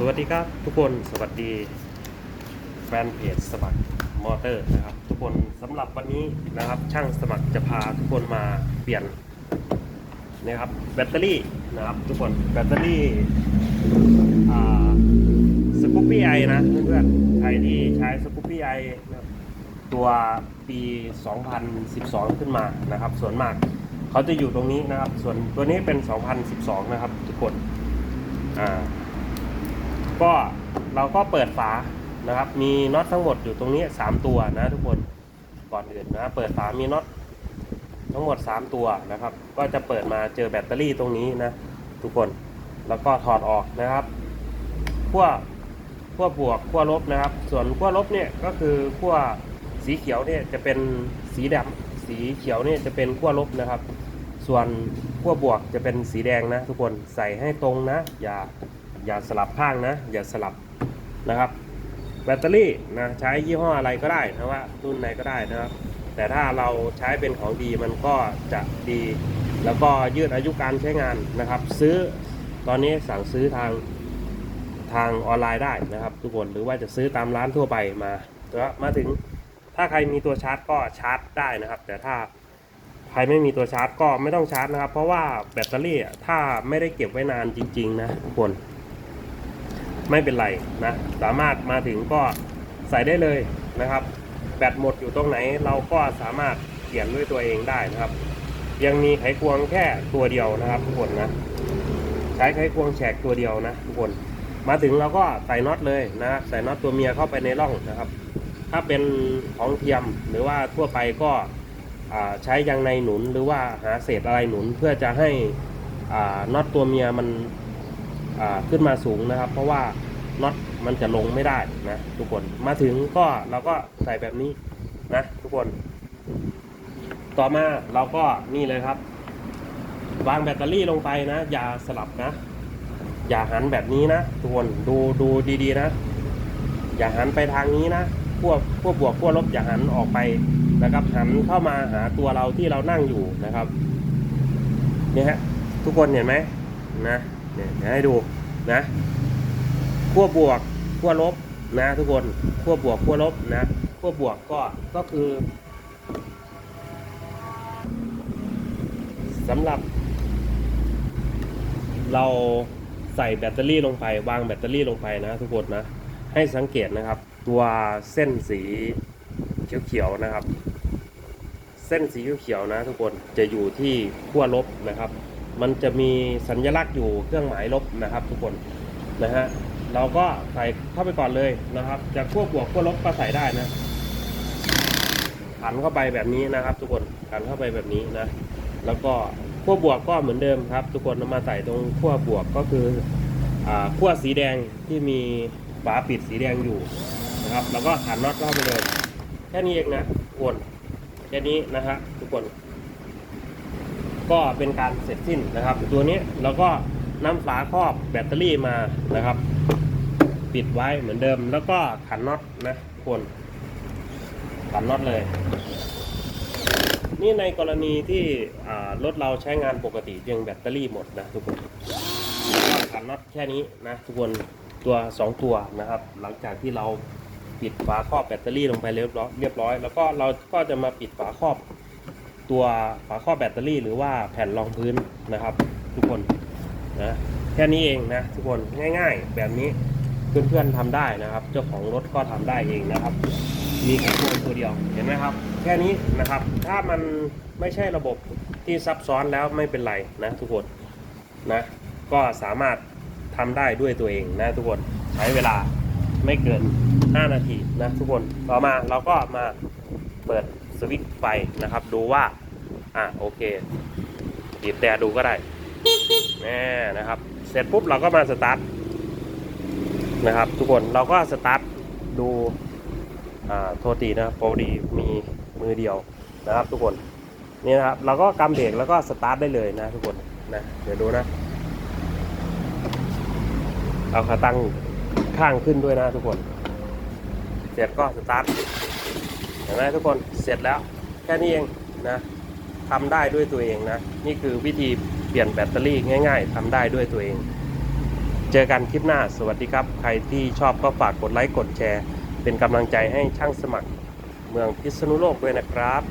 สวัสดีครับทุกคนสวัสดีแฟนเพจสมัครมอเตอร์นะครับ ทุกคนสำหรับวันนี้นะครับ ช่างสมัครจะพาทุกคนมาเปลี่ยนนะครับแบตเตอรี่นะครับ ทุกคนแบตเตอรี่สกูปปี้ไอนะเพื่อนๆใครที่ใช้สกูปปี้ไอตัวปี 2012 ขึ้นมานะครับ ส่วนมากเขาจะอยู่ตรงนี้นะครับ ส่วนตัวนี้เป็น 2012 นะครับ ทุกคนอ่า ก็เราก็เปิดฝานะครับ มีน็อตทั้งหมดอยู่ตรงนี้ 3 ตัวนะทุกคนก่อนอื่นนะเปิดฝามีน็อตทั้งหมด 3 ตัวนะครับ ก็จะเปิดมาเจอแบตเตอรี่ตรงนี้นะทุกคนแล้วก็ถอดออกนะครับขั้วขั้วบวกขั้วลบนะครับ ส่วนขั้วลบเนี่ยก็คือขั้วสีเขียวเนี่ยจะเป็นสีดำสีเขียวเนี่ยจะเป็นขั้วลบนะครับ ส่วนขั้วบวกจะเป็นสีแดงนะ ทุกคนใส่ให้ตรงนะ อย่า อย่าสลับข้างนะ อย่าสลับนะครับ แบตเตอรี่นะใช้ยี่ห้ออะไรก็ได้นะว่ารุ่นไหนก็ได้นะครับ แต่ถ้าเราใช้เป็นของดีมันก็จะดี แล้วก็ยืดอายุการใช้งานนะครับ ซื้อตอนนี้สั่งซื้อทางทางออนไลน์ได้นะครับ ทุกคนหรือว่าจะซื้อตามร้านทั่วไปมาแล้วมาถึงถ้าใครมีตัวชาร์จก็ชาร์จได้นะครับ แต่ถ้าใครไม่มีตัวชาร์จก็ไม่ต้องชาร์จนะครับ เพราะว่าแบตเตอรี่ถ้าไม่ได้เก็บไว้นานจริง ๆ นะทุกคน ไม่เป็นไรนะสามารถมาถึงก็ใส่ได้เลยนะครับ แบตหมดอยู่ตรงไหนเราก็สามารถเปลี่ยนด้วยตัวเองได้นะครับ ยังมีไขควงแค่ตัวเดียวนะครับทุกคนนะใช้ไขควงแฉกตัวเดียวนะทุกคนมาถึงเราก็ใส่น็อตเลยนะใส่น็อตตัวเมียเข้าไปในร่องนะครับ ถ้าเป็นของเทียมหรือว่าทั่วไปก็ใช้ยางในหนุนหรือว่าหาเศษอะไรหนุนเพื่อจะให้น็อตตัวเมียมัน ขึ้นมาสูงนะครับ เพราะว่าน็อตมันจะลงไม่ได้นะทุกคนมาถึงก็เราก็ใส่แบบนี้นะทุกคน ต่อมาเราก็นี่เลยครับ วางแบตเตอรี่ลงไปนะ อย่าสลับนะ อย่าหันแบบนี้นะทุกคนดูดูดีๆนะ อย่าหันไปทางนี้นะพวกพวกบวกพวกลบอย่าหันออกไปนะครับ หันเข้ามาหาตัวเราที่เรานั่งอยู่นะครับนี่ฮะทุกคนเห็นไหมนะ เนี่ยเดี๋ยวให้ดูนะขั้วบวกขั้วลบนะ ทุกคนขั้วบวกขั้วลบนะขั้วบวกก็ก็คือสำหรับเราใส่แบตเตอรี่ลงไป วางแบตเตอรี่ลงไปนะ ทุกคนนะ ให้สังเกตนะครับ ตัวเส้นสีเขียวๆนะครับ เส้นสีเขียวๆนะ ทุกคนจะอยู่ที่ขั้วลบนะครับ มันจะมีสัญลักษณ์อยู่เครื่องหมายลบนะครับ ทุกคนนะฮะเราก็ใส่เข้าไปก่อนเลยนะครับจากขั้วบวกขั้วลบก็ใส่ได้นะขันเข้าไปแบบนี้นะครับ ทุกคนขันเข้าไปแบบนี้นะ แล้วก็ขั้วบวกก็เหมือนเดิมครับ ทุกคนเอามาใส่ตรงขั้วบวกก็คือขั้วสีแดงที่มีฝาปิดสีแดงอยู่นะครับ แล้วก็ขันน็อตเข้าไปเลยแค่นี้เองนะทุกคนแค่นี้นะฮะทุกคน ก็เป็นการเสร็จสิ้นนะครับ ตัวนี้เราก็นำฝาครอบแบตเตอรี่มานะครับ ปิดไว้เหมือนเดิม แล้วก็ขันน็อตนะคนขันน็อตเลย นี่ในกรณีที่รถเราใช้งานปกติเพียงแบตเตอรี่หมดนะทุกคนขันน็อตแค่นี้นะทุกคนตัว 2 ตัวนะครับ หลังจากที่เราปิดฝาครอบแบตเตอรี่ลงไปเรียบร้อยเรียบร้อย แล้วก็เราก็จะมาปิดฝาครอบ ตัวฝาครอบแบตเตอรี่ หรือว่าแผ่นรองพื้นนะครับ ทุกคนนะแค่นี้เองนะทุกคนง่าย ๆ แบบนี้เพื่อนๆทำได้นะครับ เจ้าของรถก็ทำได้เองนะครับ มีแค่ตัวตัวเดียวเห็นไหมครับ แค่นี้นะครับ ถ้ามันไม่ใช่ระบบที่ซับซ้อนแล้วไม่เป็นไรนะทุกคนนะก็สามารถทำได้ด้วยตัวเองนะทุกคนใช้เวลาไม่เกิน 5 นาทีนะทุกคนต่อมาเราก็มาเปิดสวิตช์ไฟนะครับ ดูว่า อะโอเคบีบแต่ดูก็ได้แน่นะครับ เสร็จปุ๊บเราก็มาสตาร์ทนะครับ ทุกคนเราก็สตาร์ทดูอ่าโทษทีนะครับพอดีมีมือเดียวนะครับ ทุกคนนี่นะครับเราก็กำเบรกแล้วก็สตาร์ทได้เลยนะ ทุกคนนะเดี๋ยวดูนะ เอาขาตั้งข้างขึ้นด้วยนะทุกคน เสร็จก็สตาร์ทเห็นไหมทุกคนเสร็จแล้วแค่นี้เองนะ ทำได้ด้วยตัวเองนะ นี่คือวิธีเปลี่ยนแบตเตอรี่ง่าย ๆทำได้ด้วยตัวเอง เจอกันคลิปหน้าสวัสดีครับ ใครที่ชอบก็ฝากกดไลค์กดแชร์ เป็นกำลังใจให้ช่างสมัคร เมืองพิษณุโลกด้วยนะครับ